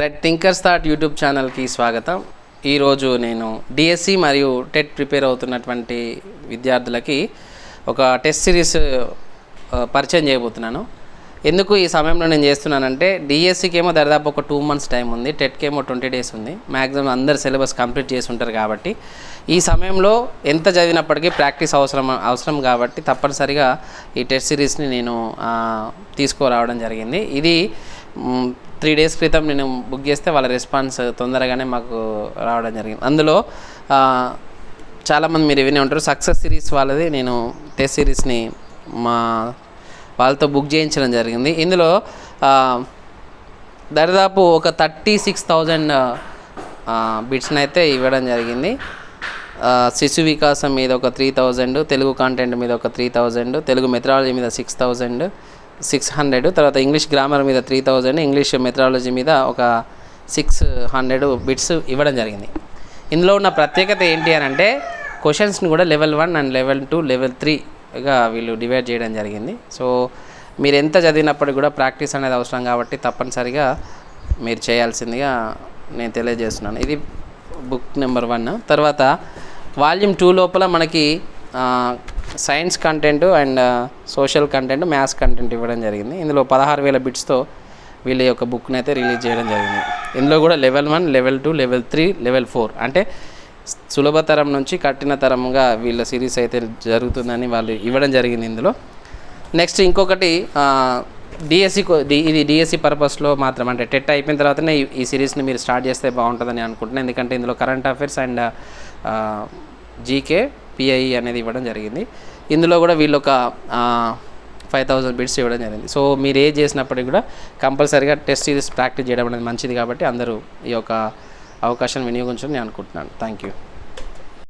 Red thinkers thought YouTube ఛానల్కి స్వాగతం. ఈరోజు నేను డిఎస్సి మరియు టెట్ ప్రిపేర్ అవుతున్నటువంటి విద్యార్థులకి ఒక టెస్ట్ సిరీస్ పరిచయం చేయబోతున్నాను. ఎందుకు ఈ సమయంలో నేను చేస్తున్నానంటే డిఎస్సికి ఏమో దాదాపు ఒక టూ మంత్స్ టైం ఉంది. టెట్కి ఏమో ట్వంటీ డేస్ ఉంది. మ్యాక్సిమం అందరు సిలబస్ కంప్లీట్ చేసి ఉంటారు కాబట్టి. ఈ సమయంలో ఎంత చదివినప్పటికీ ప్రాక్టీస్ అవసరం అవసరం కాబట్టి తప్పనిసరిగా ఈ టెస్ట్ సిరీస్ని నేను తీసుకురావడం జరిగింది. ఇది త్రీ డేస్ క్రితం నేను బుక్ చేస్తే వాళ్ళ రెస్పాన్స్ తొందరగానే మాకు రావడం జరిగింది. అందులో చాలామంది మీరు వినే ఉంటారు సక్సెస్ సిరీస్ వాళ్ళది నేను టెస్ట్ సిరీస్ని మా వాళ్ళతో బుక్ చేయించడం జరిగింది. ఇందులో దరిదాపు ఒక థర్టీ సిక్స్ థౌజండ్ బిట్స్ని అయితే ఇవ్వడం జరిగింది. శిశు వికాసం మీద ఒక త్రీ థౌజండ్ తెలుగు కాంటెంట్ మీద ఒక త్రీ థౌజండ్ తెలుగు మెథడాలజీ మీద సిక్స్ థౌజండ్ సిక్స్ హండ్రెడ్ తర్వాత ఇంగ్లీష్ గ్రామర్ మీద త్రీ థౌజండ్ ఇంగ్లీష్ మెథడాలజీ మీద ఒక సిక్స్ హండ్రెడ్ బిట్స్ ఇవ్వడం జరిగింది. ఇందులో ఉన్న ప్రత్యేకత ఏంటి అని అంటే క్వశ్చన్స్ని కూడా level one and level two level త్రీగా వీళ్ళు డివైడ్ చేయడం జరిగింది. సో మీరు ఎంత చదివినప్పటికీ కూడా ప్రాక్టీస్ అనేది అవసరం కాబట్టి తప్పనిసరిగా మీరు చేయాల్సిందిగా నేను తెలియజేస్తున్నాను. ఇది బుక్ నెంబర్ వన్ తర్వాత వాల్యూమ్ టూ లోపల మనకి science content and social content maths content ఇవ్వడం జరిగింది. ఇందులో పదహారు వేల బిట్స్తో వీళ్ళ యొక్క బుక్ని అయితే రిలీజ్ చేయడం జరిగింది. ఇందులో కూడా level one level two level three level four అంటే సులభతరం నుంచి కఠిన తరంగా వీళ్ళ సిరీస్ అయితే జరుగుతుందని వాళ్ళు ఇవ్వడం జరిగింది ఇందులో. నెక్స్ట్ ఇంకొకటి డిఎస్సి ఇది డిఎస్సి పర్పస్లో మాత్రం అంటే టెట్ అయిపోయిన తర్వాతనే ఈ- ఈ సిరీస్ని మీరు స్టార్ట్ చేస్తే బాగుంటుందని అనుకుంటున్నాను ఎందుకంటే ఇందులో current affairs and GK P I అనేది ఇవ్వడం జరిగింది. ఇందులో కూడా వీళ్ళు ఒక ఫైవ్ థౌజండ్ బిట్స్ ఇవ్వడం జరిగింది. సో మీరు ఏ చేసినప్పటికీ కూడా కంపల్సరీగా టెస్ట్ సిరీస్ ప్రాక్టీస్ చేయడం అనేది మంచిది కాబట్టి అందరూ ఈ యొక్క అవకాశం వినియోగించడం నేను అనుకుంటున్నాను. Thank you